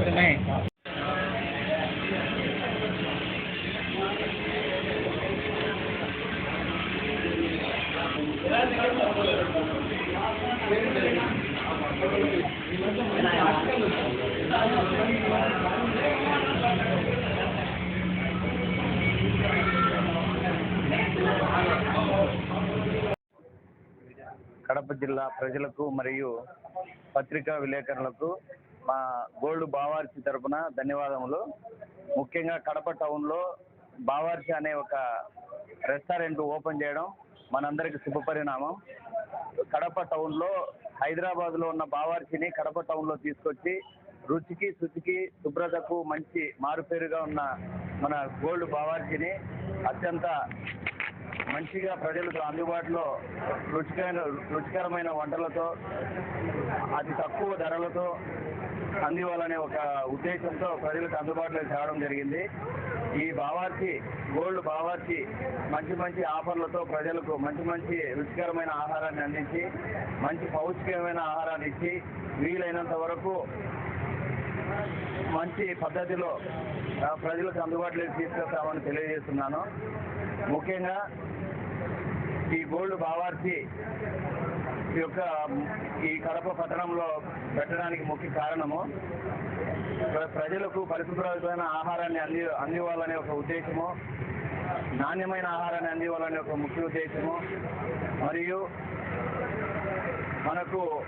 உடனே Thank you. Kadapa జిల్లా ప్రజలకు మరియు పత్రికా విలేకరులకు మా గోల్డ్ బావార్చి తరపున ధన్యవాదములు. ముఖ్యంగా కడప టౌన్లో బావార్చి అనే ఒక రెస్టారెంట్ ఓపెన్ చేయడం మనందరికీ శుభపరిణామం. కడప టౌన్లో హైదరాబాద్లో ఉన్న బావార్చిని కడప టౌన్లో తీసుకొచ్చి రుచికి శుచికి శుభ్రతకు మంచి మారుపేరుగా ఉన్న మన గోల్డ్ బావార్చిని అత్యంత మంచిగా ప్రజలకు అందుబాటులో రుచికరమైన రుచికరమైన వంటలతో అతి తక్కువ ధరలతో అందివ్వాలనే ఒక ఉద్దేశంతో ప్రజలకు అందుబాటులోకి తేవడం జరిగింది. ఈ బావార్చి గోల్డ్ బావార్చి మంచి మంచి ఆఫర్లతో ప్రజలకు మంచి మంచి రుచికరమైన ఆహారాన్ని అందించి మంచి పౌష్టికమైన ఆహారాన్ని ఇచ్చి వీలైనంత వరకు మంచి పద్ధతిలో ప్రజలకు అందుబాటులోకి తీసుకొస్తామని తెలియజేస్తున్నాను. ముఖ్యంగా ఈ గోల్డ్ బావార్చి యొక్క ఈ కడప పట్టణంలో పెట్టడానికి ముఖ్య కారణము. ప్రజలకు పరిశుభ్రమైన ఆహారాన్ని అంది అందివ్వాలనే ఒక ఉద్దేశము. నాణ్యమైన ఆహారాన్ని అందివ్వాలనే ఒక ముఖ్య ఉద్దేశము. మరియు మనకు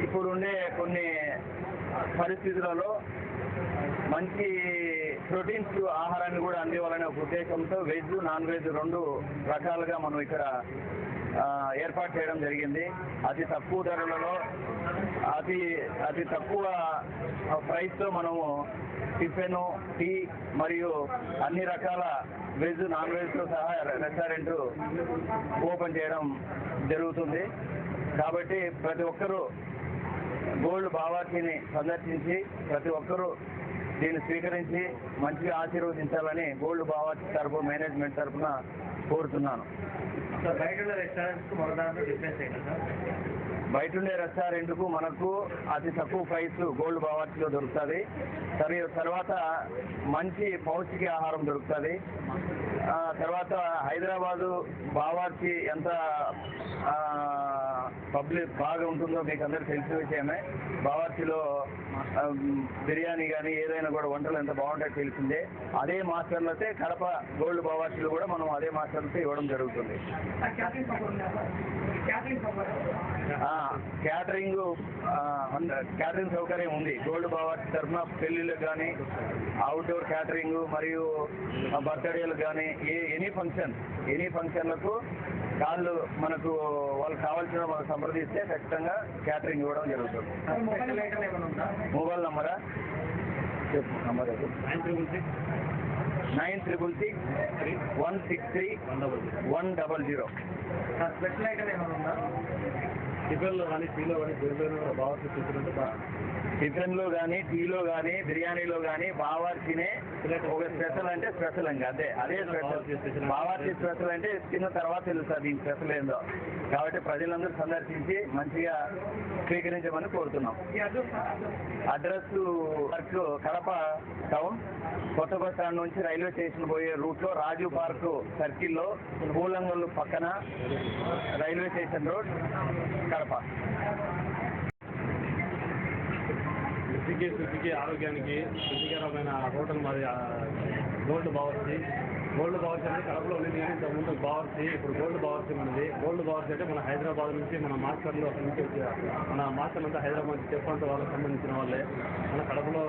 ఇప్పుడుండే కొన్ని పరిస్థితులలో మంచి ప్రోటీన్స్ ఆహారాన్ని కూడా అందివ్వాలనే ఒక ఉద్దేశంతో వెజ్ నాన్ వెజ్ రెండు రకాలుగా మనం ఇక్కడ ఏర్పాటు చేయడం జరిగింది. అతి తక్కువ ధరలలో అతి అతి తక్కువ ప్రైస్తో మనము టిఫిన్ టీ మరియు అన్ని రకాల వెజ్ నాన్ వెజ్తో సహా రెస్టారెంట్ ఓపెన్ చేయడం జరుగుతుంది. కాబట్టి ప్రతి ఒక్కరూ గోల్డ్ బావార్చిని సందర్శించి ప్రతి ఒక్కరూ దీన్ని స్వీకరించి మంచిగా ఆశీర్వదించాలని గోల్డ్ బావార్చి తరపు మేనేజ్మెంట్ తరపున కోరుతున్నాను. బయట ఉండే రెస్టారెంట్కు మనకు అతి తక్కువ ప్రైస్ గోల్డ్ బావార్చిలో దొరుకుతుంది తర్వాత మంచి పౌష్టిక ఆహారం దొరుకుతుంది తర్వాత హైదరాబాదు బావార్చి ఎంత పబ్లిక్ బాగా ఉంటుందో మీకు అందరికీ తెలిసిన విషయమే. బావార్చిలో బిర్యానీ కానీ ఏదైనా కూడా వంటలు ఎంత బాగుంటాయో తెలిసిందే. అదే మాస్టర్లతో కడప గోల్డ్ బావార్చిలో కూడా మనం అదే మాస్టర్లతో ఇవ్వడం జరుగుతుంది. క్యాటరింగ్ క్యాటరింగ్ సౌకర్యం ఉంది. గోల్డ్ బావార్చి తరఫున పెళ్ళిళ్ళకి కానీ అవుట్డోర్ క్యాటరింగ్ మరియు బర్త్డేలు బర్త్డేలకు కానీ ఎనీ ఫంక్షన్ ఎనీ ఫంక్షన్లకు కాళ్ళు మనకు వాళ్ళు కావాల్సిన వాళ్ళు సంప్రదిస్తే ఖచ్చితంగా క్యాటరింగ్ ఇవ్వడం జరుగుతుంది. మొబైల్ ఏమైనా ఉందా మొబైల్ నంబరా చెప్పు. Number nine triple six nine triple six one six three one double one double zero special item ఏమైనా ఉందా టిఫిన్లో కానీ టీలో కానీ బిర్యానీ బాగా బాగా టిఫిన్లో కానీ టీలో కానీ బిర్యానీలో కానీ బావార్చినే ఒక స్పెషల్ అంటే స్పెషల్ ఇంకా అదే. అదే స్పెషల్ బావార్చి స్పెషల్ అంటే తిన్న తర్వాత తెలుస్తుంది దీని స్పెషల్ ఏందో. కాబట్టి ప్రజలందరూ సందర్శించి మంచిగా స్వీకరించమని కోరుతున్నాం. ఈ అడ్రస్ పార్క్ కడప టౌన్ కొత్త బస్ స్టాండ్ నుంచి రైల్వే స్టేషన్ పోయే రూట్లో రాజు పార్క్ సర్కిల్లో పూలంగల్ పక్కన రైల్వే స్టేషన్ రోడ్ కడప. రుచికి శుద్ధికి ఆరోగ్యానికి శుద్ధికరమైన హోటల్ మాది గోల్డ్ బావర్చి గోల్డ్ బావర్చి అంటే కడపలో ఉంది కానీ ఇంతకు ముందు బావర్చి ఇప్పుడు గోల్డ్ బావర్చి మనది. గోల్డ్ బావర్చి అంటే మన హైదరాబాద్ నుంచి మన మాస్టర్లు అక్కడి నుంచి వచ్చి మన మాస్టర్లు అంతా హైదరాబాద్ చెఫ్ వాళ్ళకి సంబంధించిన వాళ్ళే. మన కడపలో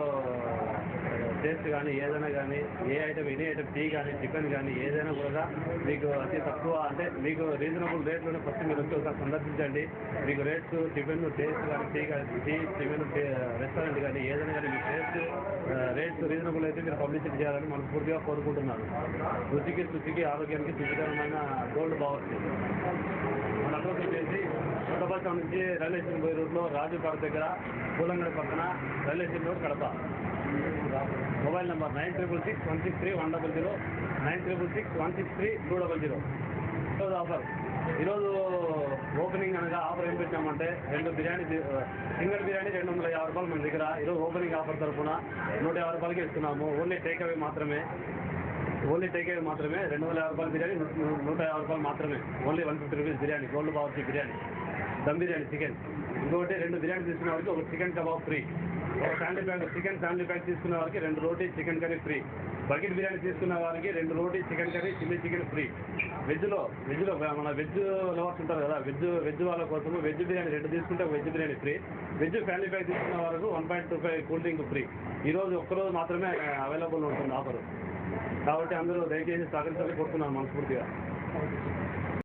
టేస్ట్ కానీ ఏదైనా కానీ a item any item tea కానీ చికెన్ కానీ ఏదైనా కూడా మీకు అతి తక్కువ అంటే మీకు రీజనబుల్ రేట్లోనే ఫస్ట్ మీరు వచ్చి ఒకసారి సందర్శించండి. మీకు రేట్స్ టిఫిన్ టేస్ట్ కానీ టీ కానీ టీ టిఫిన్ రెస్టారెంట్ కానీ ఏదైనా కానీ మీకు టేస్ట్ రేట్స్ రీజనబుల్ అయితే మీరు పబ్లిసిటీ చేయాలని మనస్ఫూర్తిగా కోరుకుంటున్నాను రుచికి శుచికి ఆరోగ్యానికి శుచికరమైన గోల్డ్ బాగుంది మన అడ్రస్ వచ్చేసి నుంచి రైల్వే స్టేషన్ పోయే రూట్లో రాజుపాడు దగ్గర పూలంగడ పక్కన railway station road Kadapa. Mobile number nine triple six one six three one double zero nine triple six one six three two double zero. ఈరోజు ఆఫర్. ఈరోజు ఓపెనింగ్ అనగా ఆఫర్ ఏం పెట్టామంటే రెండు బిర్యానీ తీ- సింగిల్ బిర్యానీ రెండు వందల యాభై రూపాయలు మన దగ్గర. ఈరోజు ఓపెనింగ్ ఆఫర్ తరఫున నూట యాభై రూపాయలకి ఇస్తున్నాము. ఓన్లీ టేక్ అవే మాత్రమే. ఓన్లీ టేక్ అవే మాత్రమే. రెండు వందల యాభై రూపాయల బిర్యానీ నూట యాభై రూపాయలు మాత్రమే. Only one fifty rupees biryani gold Bawarchi biryani. Dum biryani chicken. ఇంకొకటి రెండు బిర్యానీ తీసుకున్న వాళ్ళకి ఒక చికెన్ కబాబ్ ఫ్రీ. ఒక family pack chicken family pack తీసుకున్న వారికి రెండు రోటీ chicken curry free bucket biryani తీసుకున్న వారికి రెండు రోటీ chicken curry chilli chicken free వెజ్లో వెజ్లో మన వెజ్ లవర్స్ ఉంటారు కదా వెజ్ వెజ్ వాళ్ళ కోసం వెజ్ బిర్యానీ రెండు తీసుకుంటే veg biryani free veg family pack తీసుకున్న వరకు one point two five cool drink free ఈరోజు ఒక్కరోజు మాత్రమే అవైలబుల్ ఉంటుంది ఆఫర్ కాబట్టి అందరూ దయచేసి సహకరించాలని కోరుతున్నాను మనస్ఫూర్తిగా.